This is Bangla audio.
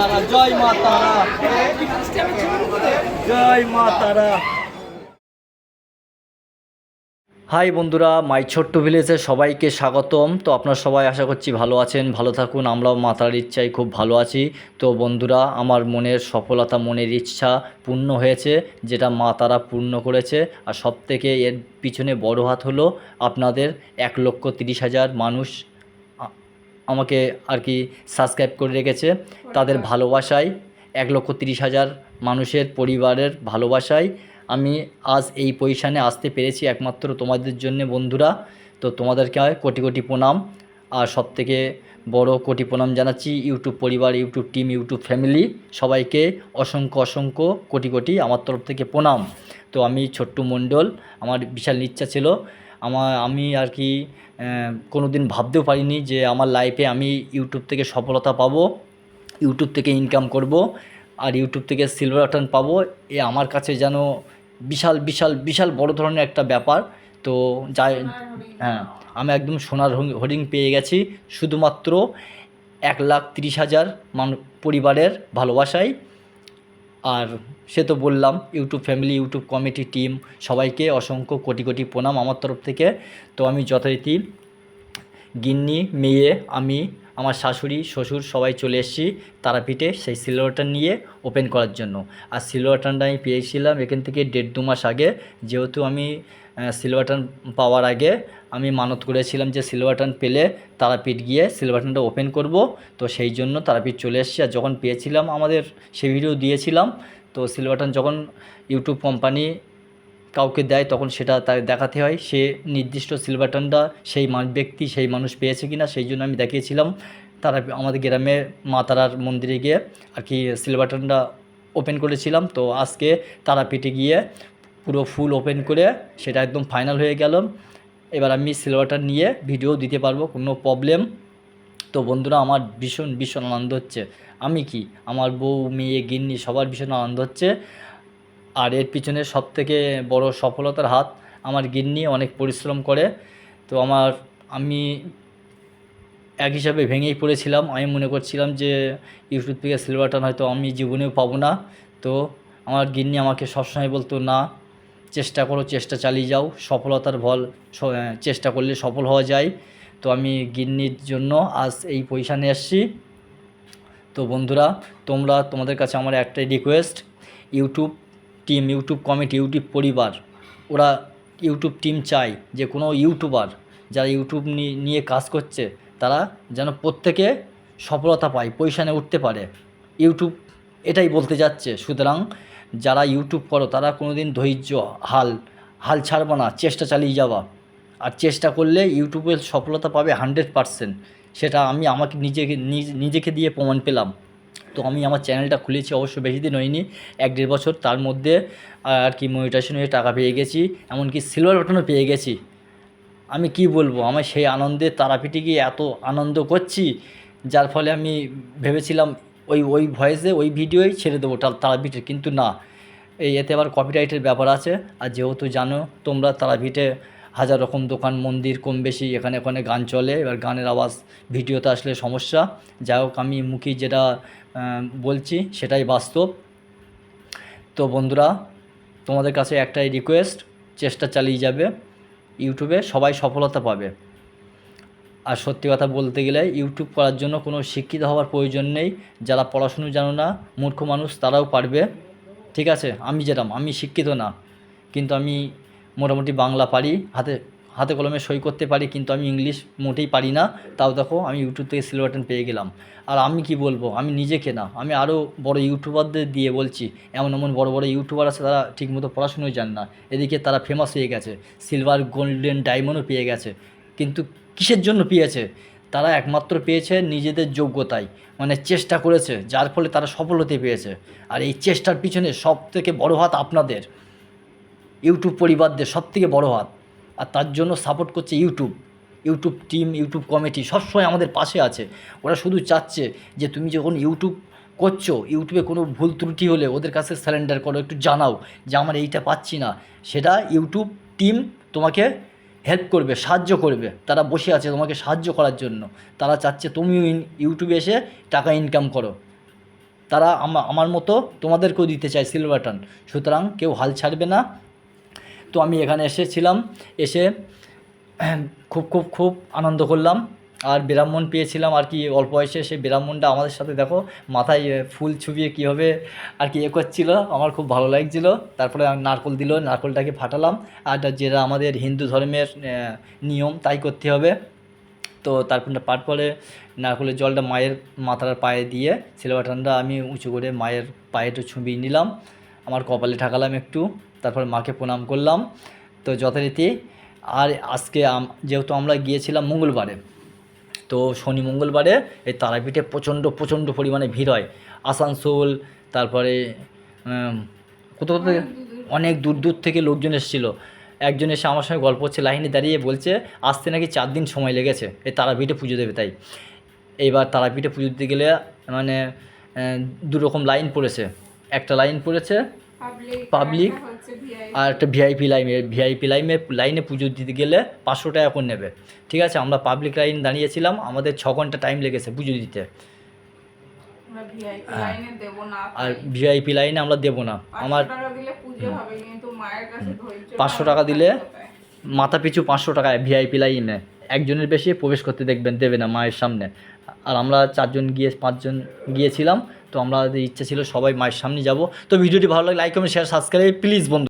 তারা, জয় মা তারা। জয় মা তারা। হাই বন্ধুরা, মাই ছোট্ট ভিলেজে সবাইকে স্বাগতম। তো আপনারা সবাই আশা করছি ভালো আছেন, ভালো থাকুন। আমরাও মাতার ইচ্ছায় খুব ভালো আছি। তো বন্ধুরা, আমার মনের সফলতা, মনের ইচ্ছা পূর্ণ হয়েছে, যেটা মা তারা পূর্ণ করেছে। আর সব থেকে এর পিছনে বড় হাত হলো আপনাদের এক লক্ষ তিরিশ হাজার মানুষ আমাকে আর কি সাবস্ক্রাইব করে রেখেছে। তাদের ভালোবাসায় এক লক্ষ তিরিশ হাজার মানুষের পরিবারের ভালোবাসায় আমি আজ এই পজিশানে আসতে পেরেছি একমাত্র তোমাদের জন্য বন্ধুরা। তো তোমাদেরকে কোটি কোটি প্রণাম। আর সবথেকে বড় কোটি প্রণাম জানাচ্ছি ইউটিউব পরিবার ইউটিউব টিম ইউটিউব ফ্যামিলি সবাইকে। অসংখ্য অসংখ্য কোটি কোটি আমার তরফ থেকে প্রণাম। তো আমি ছোট্টু মণ্ডল আমার বিশাল ইচ্ছা ছিল আমার, আমি আর কি কোনো দিন ভাবতেও পারিনি যে আমার লাইফে আমি ইউটিউব থেকে সফলতা পাবো ইউটিউব থেকে ইনকাম করব, আর ইউটিউব থেকে সিলভার বাটন পাবো। এ আমার কাছে যেন বিশাল বিশাল বিশাল বড় ধরনের একটা ব্যাপার। তো যাই হ্যাঁ আমি একদম সোনার হরিং- হরিং পেয়ে গেছি। শুধুমাত্র এক লাখ তিরিশ হাজার মানুষ পরিবারের ভালোবাসায়। আর সে তো বললাম, YouTube family, YouTube committee team, সবাইকে অসংখ্য কোটি কোটি প্রণাম আমার তরফ থেকে। তো আমি যথারীতি গিন্নি, মেয়ে, আমি আমার শাশুড়ি, শ্বশুর সবাই চলে এসেছি তারাপীঠে সেই সিলভারটান নিয়ে ওপেন করার জন্য। আর সিলভারটানটা আমি পেয়েছিলাম এখান থেকে দেড় দু মাস আগে। যেহেতু আমি সিলভারটান পাওয়ার আগে আমি মানত করেছিলাম যে সিলভারটান পেলে তারাপীঠ গিয়ে সিলভারটানটা ওপেন করব। তো সেই জন্য তারাপীঠ চলে এসেছি। আর যখন পেয়েছিলাম আমাদের সে ভিডিও দিয়েছিলাম। তো সিলভারটান যখন ইউটিউব কোম্পানি কাউকে দেয়, তখন সেটা তার দেখাতে হয়। সে নির্দিষ্ট সিলভারটানটা সেই মান, ব্যক্তি সেই মানুষ পেয়েছে কি না সেই জন্য আমি দেখিয়েছিলাম। তারা আমাদের গ্রামে মা তারার মন্দিরে গিয়ে আর কি সিলভারটানটা ওপেন করেছিলাম। তো আজকে তারাপীঠে গিয়ে পুরো ফুল ওপেন করে সেটা একদম ফাইনাল হয়ে গেল। এবার আমি সিলভারটান নিয়ে ভিডিও দিতে পারব, কোনো প্রবলেম তো বন্ধুরা, আমার ভীষণ ভীষণ আনন্দ হচ্ছে। আমি কি? আমার বউ, মেয়ে, গিন্নি সবার ভীষণ আনন্দ হচ্ছে। আর এর পিছনে সব থেকে বড় সফলতার হাত আমার গিন্নি অনেক পরিশ্রম করে। তো আমার আমি এক হিসাবে ভেঙেই পড়েছিলাম। আমি মনে করছিলাম যে ইউটিউব থেকে সিলভারটান হয়তো আমি জীবনেও পাবো না। তো আমার গিন্নি আমাকে সবসময় বলতো না চেষ্টা করো চেষ্টা চালিয়ে যাও। সফলতার আহ, চেষ্টা করলে সফল হওয়া যায়। তো আমি গিন্নির জন্য আজ এই পয়সা নিয়ে এসেছি তো বন্ধুরা তোমরা তোমাদের কাছে আমার একটাই request YouTube team YouTube committee YouTube পরিবার, ওরা ইউটিউব টিম চায় যে কোনো ইউটিউবার যারা ইউটিউব নিয়ে কাজ করছে, তারা যেন প্রত্যেকে সফলতা পায় পজিশানে উঠতে পারে। ইউটিউব এটাই বলতে যাচ্ছে, সুতরাং যারা ইউটিউব করো, তারা কোনো দিন ধৈর্য, হাল হাল ছাড়বা না, চেষ্টা চালিয়ে যাওয়া। আর চেষ্টা করলে ইউটিউবে সফলতা পাবে হান্ড্রেড পারসেন্ট সেটা আমি আমাকে নিজেকে, নিজ- নিজেকে দিয়ে প্রমাণ পেলাম। তো আমি আমার চ্যানেলটা খুলেছি অবশ্য বেশি দিন হয়নি, এক দেড় বছর। তার মধ্যে, আর কি মনিটাইজেশন হয়ে টাকা পেয়ে গেছি, এমনকি সিলভার বাটনও পেয়ে গেছি। আমি কি বলব আমার সেই আনন্দে তারাপীঠে গিয়ে এত আনন্দ করছি, যার ফলে আমি ভেবেছিলাম ওই ওই ভয়েসে ওই ভিডিওই ছেড়ে দেবো তারাপীঠে। কিন্তু না, এই এতে আবার কপিরাইটের ব্যাপার আছে। আর যেহেতু জানো, তোমরা তারাপীঠে হাজার রকম দোকান, মন্দির কম বেশি, এখানে ওখানে গান চলে। এবার গানের আওয়াজ, ভিডিওতে আসলে সমস্যা। যাই হোক, আমি মুখী যেটা বলছি, সেটাই বাস্তব। তো বন্ধুরা, তোমাদের কাছে একটাই রিকোয়েস্ট চেষ্টা চালিয়ে যাবে ইউটিউবে, সবাই সফলতা পাবে। আর সত্যি কথা বলতে গেলে, ইউটিউব করার জন্য কোনো শিক্ষিত হওয়ার প্রয়োজন নেই। যারা পড়াশুনো জানো না, মূর্খ মানুষ, তারাও পারবে। ঠিক আছে? আমি যেরকম আমি শিক্ষিত না। কিন্তু আমি মোটামুটি বাংলা পারি, হাতে হাতে কলমে সই করতে পারি, কিন্তু আমি ইংলিশ মোটেই পারি না। তাও দেখো, আমি ইউটিউব থেকে সিলভার বাটন পেয়ে গেলাম। আর আমি কি বলব, আমি নিজেকে না আমি আরও বড় ইউটিউবারদের দিয়ে বলছি, এমন এমন বড় বড় ইউটিউবার আছে, তারা ঠিকমতো পড়াশুনোই জান না। এদিকে তারা ফেমাস হয়ে গেছে সিলভার গোল্ডেন ডায়মন্ডও পেয়ে গেছে। কিন্তু কিসের জন্য পেয়েছে? তারা একমাত্র পেয়েছে নিজেদের যোগ্যতায় মানে চেষ্টা করেছে, যার ফলে তারা সফল হতে পেয়েছে আর এই চেষ্টার পিছনে সব থেকে বড় হাত আপনাদের। ইউটিউব পরিবারদের সব থেকে বড় হাত। আর তার জন্য সাপোর্ট করছে YouTube. YouTube team YouTube committee সবসময় আমাদের পাশে আছে। ওরা শুধু চাচ্ছে যে তুমি যখন ইউটিউব করছ, ইউটিউবে কোনো ভুল ত্রুটি হলে ওদের কাছে স্যালেন্ডার করো, একটু জানাও যে আমার এইটা পাচ্ছি না। সেটা ইউটিউব টিম তোমাকে হেল্প করবে, সাহায্য করবে। তারা বসে আছে তোমাকে সাহায্য করার জন্য। তারা চাচ্ছে তুমিও ইউটিউবে এসে টাকা ইনকাম করো। তারা আমার মতো তোমাদেরকেও দিতে চায় সিলভার বাটন সুতরাং কেউ হাল ছাড়বে না। তো আমি এখানে এসেছিলাম, এসে খুব খুব খুব আনন্দ করলাম। আর ব্রাহ্মণ পেয়েছিলাম আর কি অল্প বয়সে, সেই ব্রাহ্মণটা আমাদের সাথে দেখো মাথায় ফুল ছুবিয়ে কীভাবে আর কি এ করছিল, আমার খুব ভালো লাগছিল। তারপরে নারকল দিল, নারকলটাকে ফাটালাম। আর যেটা আমাদের হিন্দু ধর্মের নিয়ম, তাই করতে হবে। তো তারপরে পাট পরে নারকলের জলটা মায়ের মাথার পায়ে দিয়ে সিলবাটানটা আমি উঁচু করে মায়ের পায়ে একটু ছুঁবিয়ে নিলাম। আমার কপালে ঠাকালাম একটু তারপর মাকে প্রণাম করলাম। তো যথারীতি আর আজকে যেহেতু আমরা গিয়েছিলাম মঙ্গলবারে তো শনি মঙ্গলবারে এই তারাপীঠে প্রচণ্ড প্রচণ্ড পরিমাণে ভিড় হয়। আসানসোল তারপরে কোথাও কোথাও অনেক দূর দূর। থেকে লোকজন এসেছিল। একজন এসে আমার সঙ্গে গল্প হচ্ছে লাইনে দাঁড়িয়ে বলছে আসতে নাকি চার দিন সময় লেগেছে এই তারাপীঠে পুজো দেবে তাই। এইবার তারাপীঠে পুজো দিতে গেলে মানে দুরকম লাইন পড়েছে। একটা লাইন পড়েছে পাবলিক আর একটা ভিআইপি লাইনে ভিআইপি লাইনে লাইনে পুজো দিতে গেলে পাঁচশো টাকা করে নেবে। ঠিক আছে আমরা পাবলিক লাইন দাঁড়িয়েছিলাম আমাদের ছ ঘণ্টা টাইম লেগেছে পুজো দিতে। হ্যাঁ। আর ভিআইপি লাইনে আমরা দেবো না। আমার পাঁচশো টাকা দিলে মাথা পিছু পাঁচশো টাকায় ভিআইপি লাইনে। একজনের বেশি প্রবেশ করতে দেখবেন দেবে না মায়ের সামনে। আর আমরা চারজন গিয়ে পাঁচজন গিয়েছিলাম তো আমাদের ইচ্ছা ছিল সবাই মায়ের সামনে যাব। তো ভিডিওটি ভালো লাগে like comment share subscribe please বন্ধু।